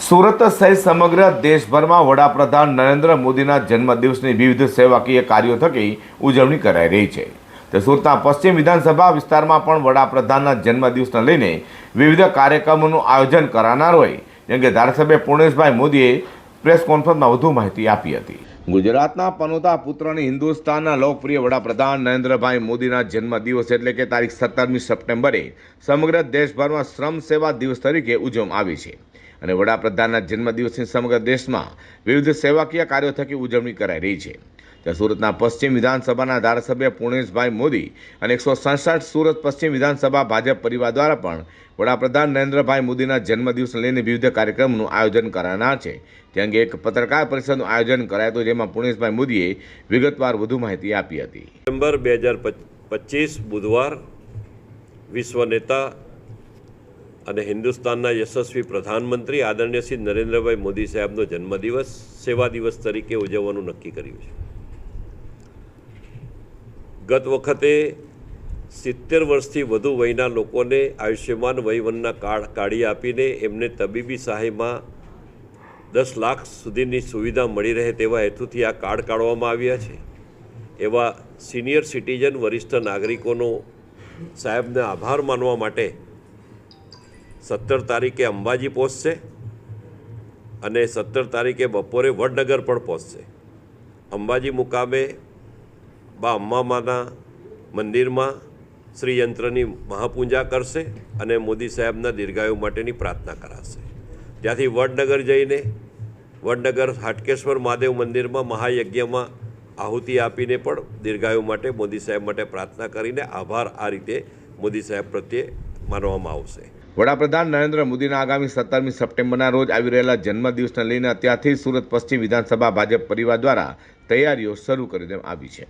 સુરત સહિત સમગ્ર દેશભરમાં વડાપ્રધાન નરેન્દ્ર મોદીના જન્મદિવસની વિવિધ સેવાકીય કાર્યો થકી ઉજવણી કરાઈ રહી છે. તે સુરતના પશ્ચિમ વિધાનસભા વિસ્તારમાં પણ વડાપ્રધાનના જન્મદિવસને લઈને વિવિધ કાર્યક્રમોનું આયોજન કરાનાર હોય, જેમ કે ધારાસભ્ય પૂર્ણેશભાઈ મોદીએ પ્રેસ કોન્ફરન્સમાં વધુ માહિતી આપી હતી. ગુજરાતના પનોતા પુત્રની હિન્દુસ્તાનના લોકપ્રિય વડાપ્રધાન નરેન્દ્રભાઈ મોદીના જન્મદિવસ એટલે કે તારીખ સત્તરમી સપ્ટેમ્બરે સમગ્ર દેશભરમાં શ્રમ સેવા દિવસ તરીકે ઉજવવામાં આવી છે. અને વડાપ્રધાનના જન્મદિવસની સમગ્ર દેશમાં વિવિધ સેવાકીય કાર્યો થકી ઉજવણી કરાઈ રહી છે. ત્યાં સુરતના પશ્ચિમ વિધાનસભાના ધારાસભ્ય પૂર્ણેશભાઈ મોદી અને એકસો સડસઠ સુરત પશ્ચિમ વિધાનસભા ભાજપ પરિવાર દ્વારા પણ વડાપ્રધાન નરેન્દ્રભાઈ મોદીના જન્મદિવસને લઈને વિવિધ કાર્યક્રમનું આયોજન કરાનાર છે. તે અંગે એક પત્રકાર પરિષદનું આયોજન કરાયું હતું, જેમાં પૂર્ણેશભાઈ મોદીએ વિગતવાર વધુ માહિતી આપી હતી. નવેમ્બર બે હજાર પચીસ બુધવાર વિશ્વ નેતા અને હિન્દુસ્તાનના યશસ્વી પ્રધાનમંત્રી આદરણીય શ્રી નરેન્દ્રભાઈ મોદી સાહેબનો જન્મદિવસ સેવા દિવસ તરીકે ઉજવવાનું નક્કી કર્યું છે. ગત વખતે સિત્તેર વર્ષથી વધુ વયના લોકોને આયુષ્યમાન વયવનના કાર્ડ કાઢી આપીને એમને તબીબી સહાયમાં દસ લાખ સુધીની સુવિધા મળી રહે તેવા હેતુથી આ કાર્ડ કાઢવામાં આવ્યા છે. એવા સિનિયર સિટીઝન વરિષ્ઠ નાગરિકોનો સાહેબને આભાર માનવા માટે સત્તર તારીખે અંબાજી પહોંચશે અને સત્તર તારીખે બપોરે વડનગર પણ પહોંચશે. અંબાજી મુકામે બા અંબામાના મંદિરમાં શ્રી યંત્રની મહાપૂજા કરશે અને મોદી સાહેબના દીર્ઘાયુ માટેની પ્રાર્થના કરાશે. ત્યાંથી વડનગર જઈને વડનગર હાટકેશ્વર મહાદેવ મંદિરમાં મહાયજ્ઞમાં આહુતિ આપીને પણ દીર્ઘાયુ માટે મોદી સાહેબ માટે પ્રાર્થના કરીને આભાર આ રીતે મોદી સાહેબ પ્રત્યે માનવામાં આવશે. વડાપ્રધાન નરેન્દ્ર મોદીના આગામી સત્તરમી સપ્ટેમ્બરના રોજ આવી રહેલા જન્મદિવસને લઈને અત્યારથી સુરત પશ્ચિમ વિધાનસભા ભાજપ પરિવાર દ્વારા તૈયારીઓ શરૂ કરી દેવામાં આવી છે.